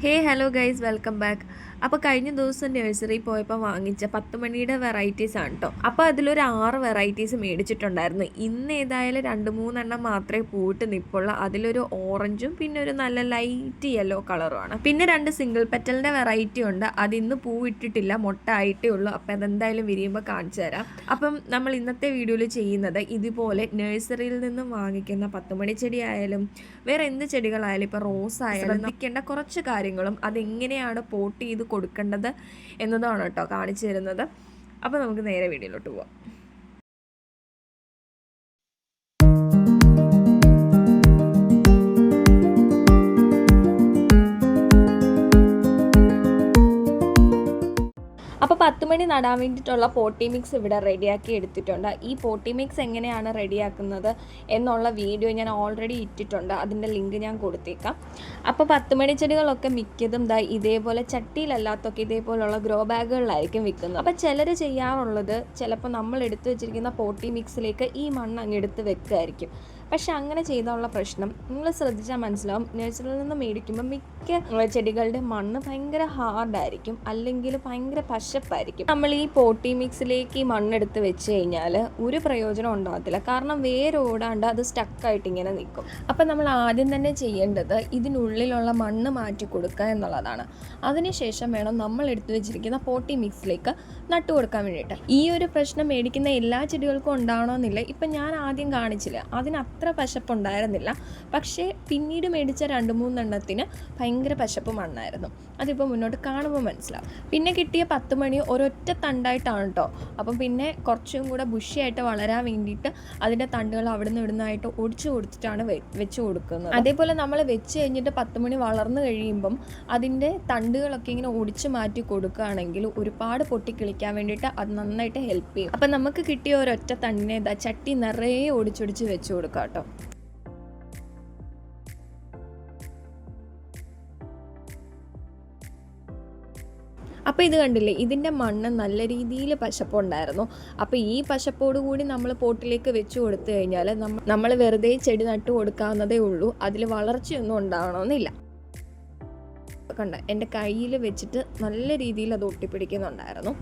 hey hello guys welcome back അപ്പോൾ കഴിഞ്ഞ ദിവസം നഴ്സറി പോയപ്പോൾ വാങ്ങിച്ച പത്ത് മണിയുടെ വെറൈറ്റീസ് ആണ് കേട്ടോ അപ്പോൾ അതിലൊരു ആറ് വെറൈറ്റീസ് മേടിച്ചിട്ടുണ്ടായിരുന്നു. ഇന്ന് ഏതായാലും രണ്ട് മൂന്നെണ്ണം മാത്രമേ പൂട്ട് നിൽപ്പുള്ളൂ അതിലൊരു ഓറഞ്ചും പിന്നെ ഒരു നല്ല ലൈറ്റ് യെല്ലോ കളറുമാണ് പിന്നെ രണ്ട് സിംഗിൾ പെറ്റലിന്റെ വെറൈറ്റി ഉണ്ട്. അത് ഇന്ന് പൂ ഇട്ടിട്ടില്ല മുട്ട ആയിട്ടേ ഉള്ളൂ. അപ്പോൾ അതെന്തായാലും വിരിയുമ്പോൾ കാണിച്ചു തരാം. അപ്പം നമ്മൾ ഇന്നത്തെ വീഡിയോയിൽ ചെയ്യുന്നത് ഇതുപോലെ നഴ്സറിയിൽ നിന്നും വാങ്ങിക്കുന്ന പത്തുമണി ചെടി ആയാലും വേറെ എന്ത് ചെടികളായാലും ഇപ്പോൾ റോസ് ആയാലും ശ്രദ്ധിക്കേണ്ട കുറച്ച് കാര്യങ്ങളും അതെങ്ങനെയാണ് പോട്ട് ചെയ്ത് കൊടുക്കേണ്ടത് എന്നതാണ് കേട്ടോ കാണിച്ചു തരുന്നത്. അപ്പോൾ നമുക്ക് നേരെ വീഡിയോയിലോട്ട് പോവാം. മണി നടാൻ വേണ്ടിയിട്ടുള്ള പോട്ടി മിക്സ് ഇവിടെ റെഡിയാക്കി എടുത്തിട്ടുണ്ട്. ഈ പോട്ടി മിക്സ് എങ്ങനെയാണ് റെഡിയാക്കുന്നത് എന്നുള്ള വീഡിയോ ഞാൻ ഓൾറെഡി ഇട്ടിട്ടുണ്ട്. അതിന്റെ ലിങ്ക് ഞാൻ കൊടുത്തേക്കാം. അപ്പോൾ പത്ത് മണി ചെടികളൊക്കെ മിക്കതും ദാ ഇതേപോലെ ചട്ടിയിലല്ലാത്തൊക്കെ ഇതേപോലുള്ള ഗ്രോ ബാഗുകളിലായിരിക്കും വിൽക്കുന്നത്. അപ്പോൾ ചിലർ ചെയ്യാറുള്ളത് ചിലപ്പോൾ നമ്മൾ എടുത്തു വെച്ചിരിക്കുന്ന പോട്ടി മിക്സിലേക്ക് ഈ മണ്ണ് അങ്ങ് എടുത്ത് വെക്കുമായിരിക്കും പക്ഷെ അങ്ങനെ ചെയ്താലുള്ള പ്രശ്നം നിങ്ങൾ ശ്രദ്ധിച്ചാൽ മനസ്സിലാവും. നേച്ചറിൽ നിന്ന് മേടിക്കുമ്പോൾ മിക്ക ചെടികളുടെ മണ്ണ് ഭയങ്കര ഹാർഡായിരിക്കും അല്ലെങ്കിൽ ഭയങ്കര പശപ്പായിരിക്കും. നമ്മൾ ഈ പോട്ടി മിക്സിലേക്ക് ഈ മണ്ണെടുത്ത് വെച്ച് കഴിഞ്ഞാൽ ഒരു പ്രയോജനം ഉണ്ടാകത്തില്ല. കാരണം വേരോടാണ്ട് അത് സ്റ്റക്കായിട്ട് ഇങ്ങനെ നിൽക്കും. അപ്പം നമ്മൾ ആദ്യം തന്നെ ചെയ്യേണ്ടത് ഇതിനുള്ളിലുള്ള മണ്ണ് മാറ്റി കൊടുക്കുക എന്നുള്ളതാണ്. അതിനുശേഷം വേണം നമ്മൾ എടുത്തു വെച്ചിരിക്കുന്ന പോട്ടി മിക്സിലേക്ക് നട്ടു കൊടുക്കാൻ വേണ്ടിയിട്ട്. ഈ ഒരു പ്രശ്നം മേടിക്കുന്ന എല്ലാ ചെടികൾക്കും ഉണ്ടാവണമെന്നില്ല. ഇപ്പം ഞാൻ ആദ്യം കാണിച്ചില്ല. അതിന് അത്ര പശപ്പുണ്ടായിരുന്നില്ല. പക്ഷേ പിന്നീട് മേടിച്ച രണ്ട് മൂന്നെണ്ണത്തിന് ഭയങ്കര പശപ്പ് മണ്ണായിരുന്നു അതിപ്പോൾ മുന്നോട്ട് കാണുമ്പോൾ മനസ്സിലാവും. പിന്നെ കിട്ടിയ പത്ത് മണി ഒരൊറ്റ തണ്ടായിട്ടാണ് കേട്ടോ അപ്പം പിന്നെ കുറച്ചും കൂടെ ബുഷിയായിട്ട് വളരാൻ വേണ്ടിയിട്ട് അതിന്റെ തണ്ടുകൾ അവിടെ നിന്ന് ഇവിടുന്നായിട്ട് ഒടിച്ചു കൊടുത്തിട്ടാണ് വെച്ച് കൊടുക്കുന്നത്. അതേപോലെ നമ്മൾ വെച്ച് കഴിഞ്ഞിട്ട് പത്ത് മണി വളർന്നു കഴിയുമ്പം അതിന്റെ തണ്ടുകളൊക്കെ ഇങ്ങനെ ഒടിച്ചു മാറ്റി കൊടുക്കുകയാണെങ്കിൽ ഒരുപാട് പൊട്ടിക്കിളിക്കാൻ വേണ്ടിയിട്ട് അത് നന്നായിട്ട് ഹെൽപ്പ് ചെയ്യും. അപ്പം നമുക്ക് കിട്ടിയ ഒരൊറ്റ തണ്ടിനെ ഇതാ ചട്ടി നിറയെ ഒടിച്ചൊടിച്ച് വെച്ച് കൊടുക്കാം കേട്ടോ. അപ്പോൾ ഇത് കണ്ടില്ലേ ഇതിന്റെ മണ്ണ് നല്ല രീതിയിൽ പശപ്പുണ്ടായിരുന്നു അപ്പോൾ ഈ പശപ്പോട് കൂടി നമ്മൾ പോട്ടിലേക്ക് വെച്ച് കൊടുത്തു കഴിഞ്ഞാൽ നമ്മൾ വെറുതെ ചെടി നട്ടു കൊടുക്കാവുന്നതേ ഉള്ളൂ. അതിൽ വളർച്ചയൊന്നും ഉണ്ടാവണമെന്നില്ല. കണ്ട എന്റെ കയ്യിൽ വെച്ചിട്ട് നല്ല രീതിയിൽ അത് ഒട്ടിപ്പിടിക്കുന്നുണ്ടായിരുന്നു.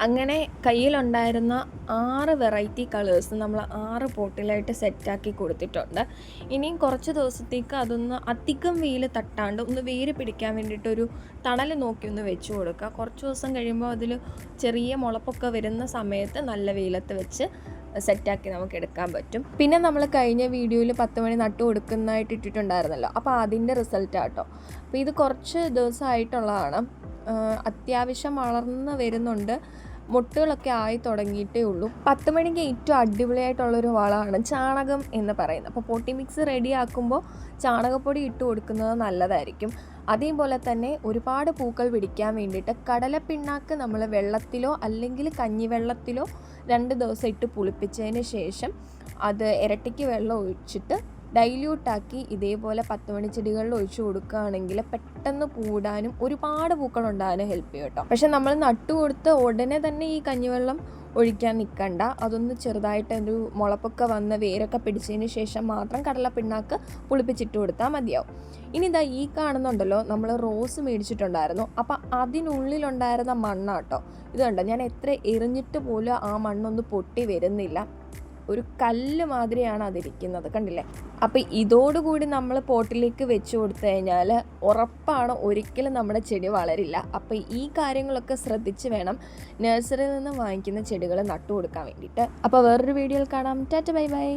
അങ്ങനെ കയ്യിലുണ്ടായിരുന്ന ആറ് വെറൈറ്റി കളേഴ്സ് നമ്മൾ ആറ് പോട്ടിലായിട്ട് സെറ്റാക്കി കൊടുത്തിട്ടുണ്ട്. ഇനിയും കുറച്ച് ദിവസത്തേക്ക് അതൊന്ന് അധികം വെയിൽ തട്ടാണ്ട് ഒന്ന് വേര് പിടിക്കാൻ വേണ്ടിയിട്ടൊരു തണൽ നോക്കി ഒന്ന് വെച്ച് കൊടുക്കുക. കുറച്ച് ദിവസം കഴിയുമ്പോൾ അതിൽ ചെറിയ മുളപ്പൊക്കെ വരുന്ന സമയത്ത് നല്ല വെയിലത്ത് വെച്ച് സെറ്റാക്കി നമുക്ക് എടുക്കാൻ പറ്റും. പിന്നെ നമ്മൾ കഴിഞ്ഞ വീഡിയോയിൽ പത്ത് മണി നട്ടു കൊടുക്കുന്നതായിട്ട് ഇട്ടിട്ടുണ്ടായിരുന്നല്ലോ. അപ്പോൾ അതിന്റെ റിസൾട്ട് ആട്ടോ. അപ്പോൾ ഇത് കുറച്ച് ദിവസമായിട്ടുള്ളതാണ്. അത്യാവശ്യം വളർന്ന് വരുന്നുണ്ട്. മുട്ടുകളൊക്കെ ആയി തുടങ്ങിയിട്ടേ ഉള്ളൂ. പത്ത് മണിക്ക് ഏറ്റവും അടിപൊളിയായിട്ടുള്ളൊരു വളമാണ് ചാണകം എന്ന് പറയുന്നത്. അപ്പോൾ പൊട്ടി മിക്സ് റെഡിയാക്കുമ്പോൾ ചാണകപ്പൊടി ഇട്ട് കൊടുക്കുന്നത് നല്ലതായിരിക്കും. അതേപോലെ തന്നെ ഒരുപാട് പൂക്കൾ പിടിക്കാൻ വേണ്ടിയിട്ട് കടലപ്പിണ്ണാക്ക് നമ്മൾ വെള്ളത്തിലോ അല്ലെങ്കിൽ കഞ്ഞിവെള്ളത്തിലോ രണ്ട് ദിവസം ഇട്ട് പുളിപ്പിച്ചതിന് ശേഷം അത് ഇരട്ടിക്ക് വെള്ളം ഒഴിച്ചിട്ട് ഡൈല്യൂട്ടാക്കി ഇതേപോലെ പത്ത് മണിച്ചെടികളിൽ ഒഴിച്ചു കൊടുക്കുകയാണെങ്കിൽ പെട്ടെന്ന് പൂടാനും ഒരുപാട് പൂക്കൾ ഉണ്ടാകാനും ഹെൽപ്പ് ചെയ്യും കേട്ടോ. പക്ഷെ നമ്മൾ നട്ടു കൊടുത്ത് ഉടനെ തന്നെ ഈ കഞ്ഞിവെള്ളം ഒഴിക്കാൻ നിൽക്കണ്ട അതൊന്ന് ചെറുതായിട്ട് ഒരു മുളപ്പൊക്കെ വന്ന് വേരൊക്കെ പിടിച്ചതിന് ശേഷം മാത്രം കടല പിണ്ണാക്ക് പുളിപ്പിച്ചിട്ട് കൊടുത്താൽ മതിയാവും. ഇനി ഇതാ ഈ കാണുന്നുണ്ടല്ലോ നമ്മൾ റോസ് മേടിച്ചിട്ടുണ്ടായിരുന്നു. അപ്പം അതിനുള്ളിലുണ്ടായിരുന്ന മണ്ണാട്ടോ. ഇത് ഞാൻ എത്ര എറിഞ്ഞിട്ട് പോലും ആ മണ്ണൊന്ന് പൊട്ടി വരുന്നില്ല. ഒരു കല്ല് മാതിരിയാണ് അതിരിക്കുന്നത് കണ്ടില്ലേ? അപ്പോൾ ഇതോടുകൂടി നമ്മൾ പോട്ടിലേക്ക് വെച്ച് കൊടുത്തു കഴിഞ്ഞാൽ ഉറപ്പാണ് ഒരിക്കലും നമ്മുടെ ചെടി വളരില്ല. അപ്പോൾ ഈ കാര്യങ്ങളൊക്കെ ശ്രദ്ധിച്ച് വേണം നഴ്സറിയിൽ നിന്ന് വാങ്ങിക്കുന്ന ചെടികൾ നട്ടു കൊടുക്കാൻ വേണ്ടിയിട്ട്. അപ്പോൾ വേറൊരു വീഡിയോയിൽ കാണാം. Tata bye bye.